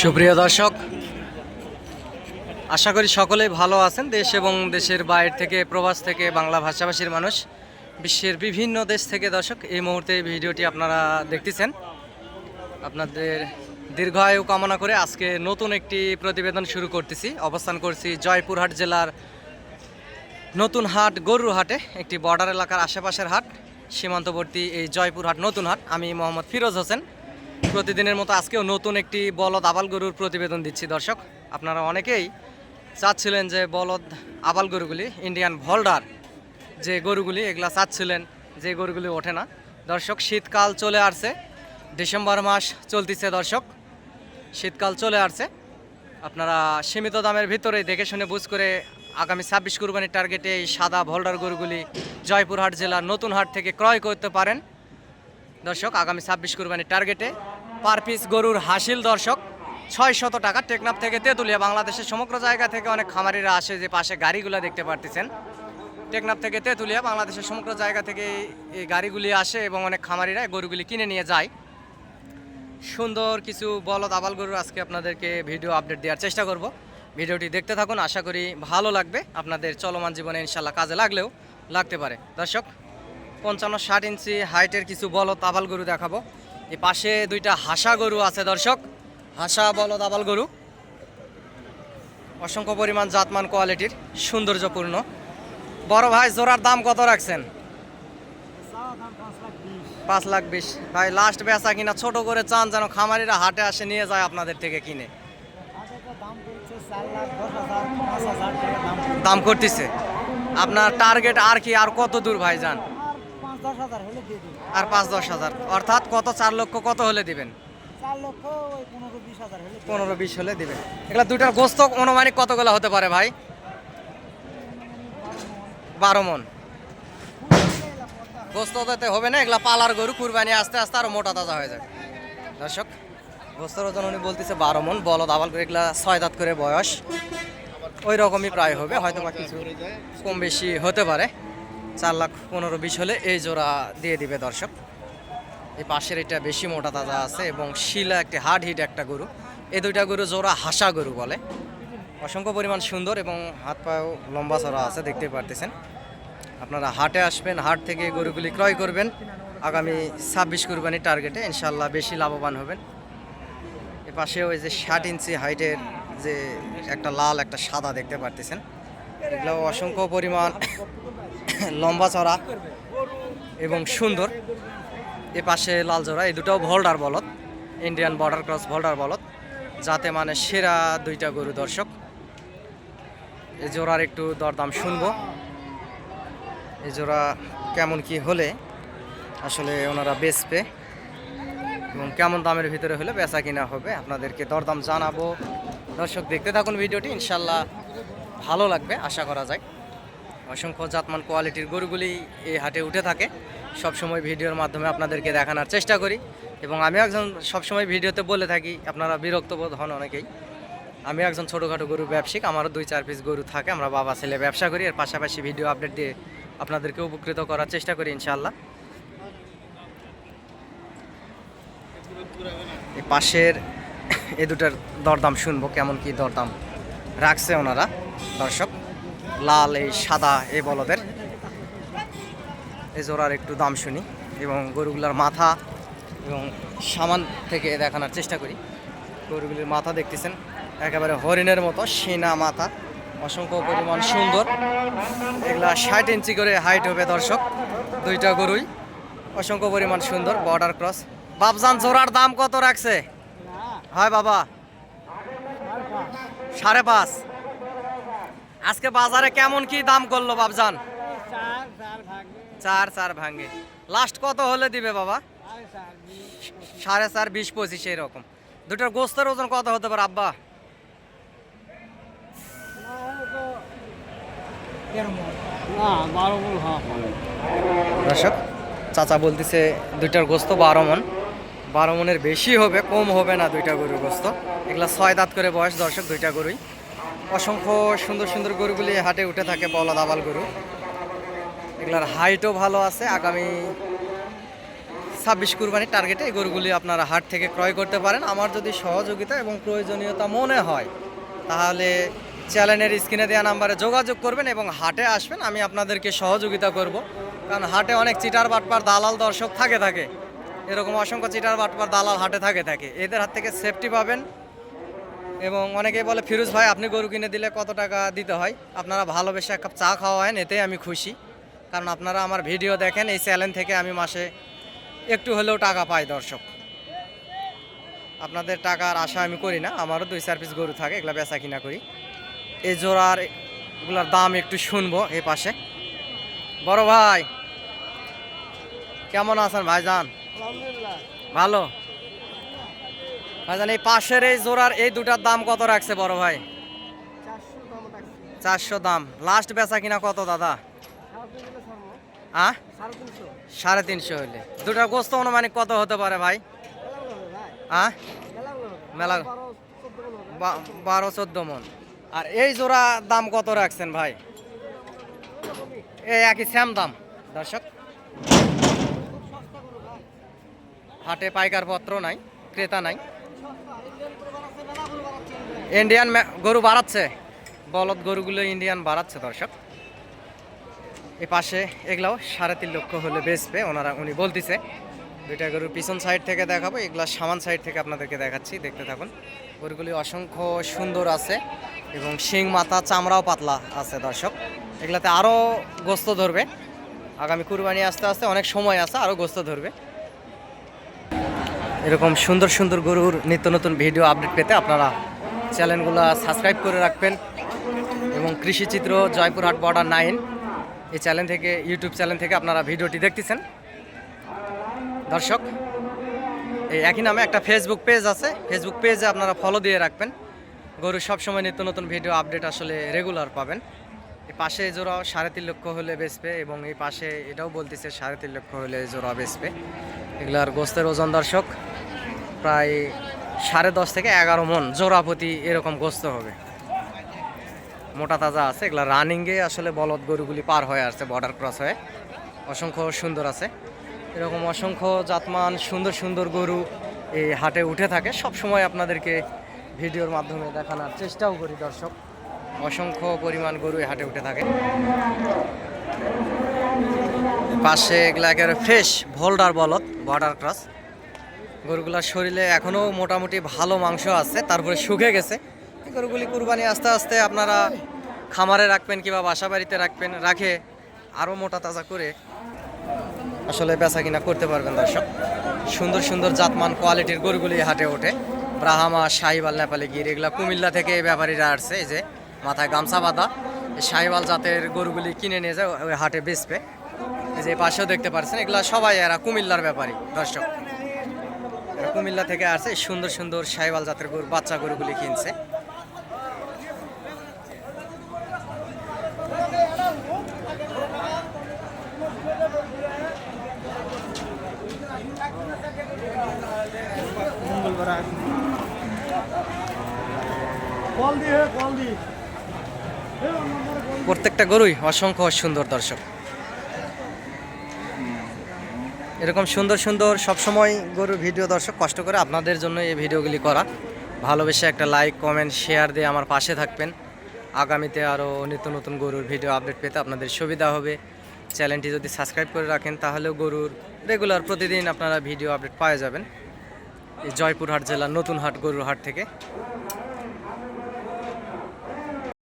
সুপ্রিয় দর্শক, আশা করি সকলেই ভালো আছেন। দেশ এবং দেশের বাইরে থেকে, প্রবাস থেকে বাংলা ভাষাভাষীর মানুষ, বিশ্বের বিভিন্ন দেশ থেকে দর্শক, এই মুহূর্তে ভিডিওটি আপনারা দেখতেছেন। আপনাদের দীর্ঘায়ু কামনা করে আজকে নতুন একটি প্রতিবেদন শুরু করতেছি। অবস্থান করছি জয়পুরহাট জেলার নতুন হাট, গরুর হাটে, একটি বর্ডার এলাকার আশেপাশের হাট, সীমান্তবর্তী এই জয়পুরহাট নতুন হাট। আমি মোহাম্মদ ফিরোজ হোসেন। প্রতিদিনের মতো আজকেও নতুন একটি বলদ আবাল গরুর প্রতিবেদন দিচ্ছি, দর্শক। আপনারা অনেকেই চাচ্ছিলেন যে বলদ আবাল গরুগুলি ইন্ডিয়ান ভল্ডার যে গরুগুলি, এগুলা চাচ্ছিলেন যে গরুগুলি ওঠে না। দর্শক, শীতকাল চলে আসছে, ডিসেম্বর মাস চলতেছে, দর্শক। শীতকাল চলে আসছে। আপনারা সীমিত দামের ভিতরে দেখে শুনে বুঝ করে আগামী ছাব্বিশ কুরবানির টার্গেটে এই সাদা ভোল্ডার গরুগুলি জয়পুরহাট জেলার নতুন হাট থেকে ক্রয় করতে পারেন। দর্শক, আগামী ছাব্বিশ কুরবানির টার্গেটে পার পিস গরুর হাসিল দর্শক, ছয় শত টাকা টেকনাফ থেকে তেঁতুলিয়া বাংলাদেশের সমগ্র জায়গা থেকে অনেক খামারিরা আসে যে পাশে গাড়িগুলো দেখতে পারতেছেন। টেকনাফ থেকে তেঁতুলিয়া বাংলাদেশের সমগ্র জায়গা থেকে এই- গাড়িগুলি আসে এবং অনেক খামারিরা গরুগুলি কিনে নিয়ে যায়। সুন্দর কিছু বলদ আবাল গরুর আজকে আপনাদেরকে ভিডিও আপডেট দেওয়ার চেষ্টা করব। ভিডিওটি দেখতে থাকুন, আশা করি ভালো লাগবে। আপনাদের চলমান জীবনে ইনশাল্লাহ কাজে লাগলেও লাগতে পারে। দর্শক পঞ্চান্ন ষাট ইঞ্চি হাইটের কিছু বলদ আবাল গরু দেখাবো। এই পাশে দুইটা হাসা গরু আছে দর্শক। হাসা বলদ আবাল গরু। অসংখ্য পরিমাণ জাতমান কোয়ালিটির, সৌন্দর্যপূর্ণ। বড় ভাই, জোড়ার দাম কত রাখছেন? পাঁচ লাখ বিশ। ভাই লাস্ট বেচা কিনা ছোট করে চান যেন খামারিরা হাটে আসে, নিয়ে যায় আপনাদের থেকে কিনে। দাম করতেছে। আপনার টার্গেট আর কি, আর কত দূর ভাই যান আর পাঁচ দশ হাজার। অর্থাৎ কত চার লক্ষ কত হলে দিবেন? পনেরো বিশ হলে দিবেন। এগুলা দুইটার গোস্ত অনুমানিক কতগুলো হতে পারে ভাই? বারো মন। গোস্ত দিতে হবে না এগুলা পালার গরু কুরবানি আস্তে আস্তে আরও মোটা তাজা হয়ে যাবে। দর্শক গোস্তর ওজন উনি বলতেছে বারো মন বলদ আবাল করে এগুলা ছয় দাঁত করে বয়স। ওই রকমই প্রায় হবে হয়তো বা কিছু কম বেশি হতে পারে। চার লাখ পনেরো বিশ হলে এই জোড়া দিয়ে দিবে দর্শক। এই পাশের এটা বেশি মোটা তাজা আছে এবং শিলা একটি হার্ড হিট একটা গরু। এই দুইটা গরু জোড়া হাসা গরু বলে। অসংখ্য পরিমাণ সুন্দর এবং হাত পায়েও লম্বা চড়া আছে দেখতে পারতেছেন। আপনারা হাটে আসবেন, হাট থেকে গরুগুলি ক্রয় করবেন। আগামী ছাব্বিশ কুরবানি টার্গেটে ইনশাল্লাহ বেশি লাভবান হবেন। এ পাশে ওই যে ষাট ইঞ্চি হাইটের যে একটা লাল, একটা সাদা দেখতে পারতেছেন। এগুলো অসংখ্য পরিমাণ লম্বা চড়া এবং সুন্দর। এ পাশে লাল জোড়া এই দুটাও ভোল্ডার বলদ ইন্ডিয়ান বর্ডার ক্রস ভোল্ডার বলদ, যাতে মানে সেরা দুইটা গরু দর্শক। এই জোড়ার একটু দরদাম শুনব। এই জোড়া কেমন কি হলে আসলে ওনারা বেচবে এবং কেমন দামের ভিতরে হলে বেচা কিনা হবে আপনাদেরকে দরদাম জানাব। দর্শক দেখতে থাকুন ভিডিওটি, ইনশাল্লাহ ভালো লাগবে, আশা করা যায়। অসংখ্য জাতমান কোয়ালিটির গরুগুলি এই হাটে উঠে থাকে। সবসময় ভিডিওর মাধ্যমে আপনাদেরকে দেখানোর চেষ্টা করি এবং আমি একজন সবসময় ভিডিওতে বলে থাকি, আপনারা বিরক্ত বোধ হন অনেকেই। আমি একজন ছোটোখাটো গরু ব্যবসায়িক, আমারও দুই চার পিস গরু থাকে, আমরা বাবা ছেলে ব্যবসা করি, এর পাশাপাশি ভিডিও আপডেট দিয়ে আপনাদেরকে উপকৃত করার চেষ্টা করি ইনশাল্লাহ পাশের এ দুটার দরদাম শুনব, কেমন কি দরদাম রাখছে ওনারা, দর্শক। লাল, এই সাদা, এই বলদের। এই জোড়ার একটু দাম শুনি এবং গরুগুলার মাথা এবং সামান থেকে দেখানোর চেষ্টা করি। গরুগুলির মাথা দেখতেছেন, একেবারে হরিণের মতো, সেনা মাথা, অসংখ্য পরিমাণ সুন্দর। এগুলা ষাট ইঞ্চি করে হাইট হবে দর্শক, দুইটা গরুই, অসংখ্য পরিমাণ সুন্দর বর্ডার ক্রস বাবজান জোড়ার দাম কত রাখছে? হয় বাবা, সাড়ে পাঁচ। আজকে বাজারে কেমন কি দাম করল বাবজান চার চার ভাঙে। লাস্ট কত হলে দিবে বাবা? সাড়ে চার বিশ পঁচিশ এরকম। দুটার গোস্তের ওজন কত হতে পারে আব্বা? দর্শক চাচা বলতেছে দুইটার গোস্ত বারো মন। বারো মনের বেশি হবে কম হবে না দুইটা গরুর গোস্ত। এগুলা ছয় দাঁত করে বয়স দর্শক দুইটা গরুই। অসংখ্য সুন্দর সুন্দর গরুগুলি হাটে উঠে থাকে বলা দাবাল গরু। এগুলার হাইটও ভালো আছে। আগামী ছাব্বিশ কুরবানির টার্গেটে এই গরুগুলি আপনারা হাট থেকে ক্রয় করতে পারেন। আমার যদি সহযোগিতা এবং প্রয়োজনীয়তা মনে হয়, তাহলে চ্যানেলের স্ক্রিনে দেওয়া নাম্বারে যোগাযোগ করবেন এবং হাটে আসবেন। আমি আপনাদেরকে সহযোগিতা করব। কারণ হাটে অনেক চিটার বাটপার, দালাল দর্শক থাকে থাকে। এরকম অসংখ্য চিটার বাটপার, দালাল হাটে থাকে থাকে। এদের হাত থেকে সেফটি পাবেন। এবং অনেকেই বলে ফিরোজ ভাই আপনি গরু কিনে দিলে কত টাকা দিতে হয়? আপনারা ভালোবেসে এক কাপ চা খাওয়ায়েন এতেই আমি খুশি। কারণ আপনারা আমার ভিডিও দেখেন এই চ্যানেল থেকে আমি মাসে একটু হলেও টাকা পাই দর্শক। আপনাদের টাকার আশা আমি করি না আমারও দুই চার পিস গরু থাকে এগুলো বেচা কিনা করি। এই জোড়ার এগুলোর দাম একটু শুনব এই পাশে। বড় ভাই কেমন আছেন ভাইজান? ভালো? ভাইজান, এই পাশের এই জোড়ার এই দুটার দাম কত রাখছে বড় ভাই? চারশো দাম। লাস্ট বেচা কিনা কত দাদা? আ? সাড়ে তিনশো হইলে। দুটা গোস্ত অনুমানিক কত হতে পারে ভাই? আ? মেলা বারো চোদ্দ মন। আর এই জোড়া দাম কত রাখছেন ভাই? এই একই স্যাম দাম। দর্শক, হাটে পাইকার পত্র নাই, ক্রেতা নাই। ইন্ডিয়ান গরু বাড়াচ্ছে। বলদ গরুগুলো ইন্ডিয়ান বাড়াচ্ছে, দর্শক। এই পাশে এগুলাও সাড়ে তিন লক্ষ হলে বেচবে, ওনারা, উনি বলতেছে। দুইটা গরুর পিছন সাইড থেকে দেখাবো, এগুলা সামান সাইড থেকে আপনাদেরকে দেখাচ্ছি, দেখতে থাকুন। গরুগুলি অসংখ্য সুন্দর আছে এবং শিং মাথা, চামড়াও পাতলা আছে, দর্শক। এগুলাতে আরও গোস্ত ধরবে। আগামী কুরবানি আস্তে আস্তে অনেক সময় আছে, আরও গোস্ত ধরবে। এরকম সুন্দর সুন্দর গরুর নিত্য নতুন ভিডিও আপডেট পেতে আপনারা চ্যানেলগুলো সাবস্ক্রাইব করে রাখবেন। এবং কৃষিচিত্র জয়পুরহাট বর্ডার নাইন এই চ্যানেল থেকে ইউটিউব চ্যানেল থেকে আপনারা ভিডিওটি দেখতেছেন। দর্শক, এই একই নামে একটা ফেসবুক পেজ আছে। ফেসবুক পেজে আপনারা ফলো দিয়ে রাখবেন। গরু সবসময় নিত্য নতুন ভিডিও আপডেট আসলে রেগুলার পাবেন। এই পাশে জোড়াও সাড়ে তিন লক্ষ হলে বেচবে এবং এই পাশে এটাও বলতেছে সাড়ে তিন লক্ষ হলে জোড়া বেচবে। এগুলার গোস্তের ওজন দর্শক প্রায় সাড়ে দশ থেকে এগারো মন জোড়া প্রতি এরকম গোস্ত হবে। মোটা তাজা আছে, এগুলো রানিংয়ে আসলে বলদ গরুগুলি পার হয়ে আসছে বর্ডার ক্রস হয়ে। অসংখ্য সুন্দর আছে। এরকম অসংখ্য জাতমান, সুন্দর সুন্দর গরু এই হাটে উঠে থাকে। সব সময় আপনাদেরকে ভিডিওর মাধ্যমে দেখানোর চেষ্টাও করি দর্শক। অসংখ্য পরিমাণ গরু হাটে উঠে থাকে। পাশে এগুলা একেবারে ফ্রেশ ভোল্ডার বলদ বর্ডার ক্রস গরুগুলার শরীরে এখনও মোটামুটি ভালো মাংস আছে, তারপরে শুকে গেছে। গরুগুলি কুরবানি আস্তে আস্তে আপনারা খামারে রাখবেন কিংবা বাসা বাড়িতে রাখবেন, রাখে আরও মোটা তাজা করে আসলে বেচা কিনা করতে পারবেন দর্শক। সুন্দর সুন্দর জাতমান কোয়ালিটির গরুগুলি হাটে ওঠে। ব্রাহামা শাহিবাল নেপালি গির, এগুলা কুমিল্লা থেকে এই ব্যাপারীরা আসছে, এই যে মাথায় গামছা বাঁধা। শাহিবাল জাতের গরুগুলি কিনে নিয়ে যায়, ওই হাটে বেচবে। এই যে পাশেও দেখতে পাচ্ছেন এগুলা সবাই এরা কুমিল্লার ব্যাপারী দর্শক। কুমিল্লা থেকে এই সুন্দর সুন্দর শাহিবাল জাতের গরু, বাচ্চা গরুগুলি কিনছে। প্রত্যেকটা গরুই অসংখ্য সুন্দর দর্শক। এরকম সুন্দর সুন্দর সবসময় গরুর ভিডিও দর্শক কষ্ট করে আপনাদের জন্য এই ভিডিওগুলি করা। ভালোবেসে একটা লাইক কমেন্ট শেয়ার দিয়ে আমার পাশে থাকবেন। আগামীতে আরও নিত্য নতুন গরুর ভিডিও আপডেট পেতে আপনাদের সুবিধা হবে। চ্যানেলটি যদি সাবস্ক্রাইব করে রাখেন, তাহলেও গরুর রেগুলার প্রতিদিন আপনারা ভিডিও আপডেট পাওয়া যাবেন। এই জয়পুরহাট জেলার নতুন হাট গরুর হাট থেকে।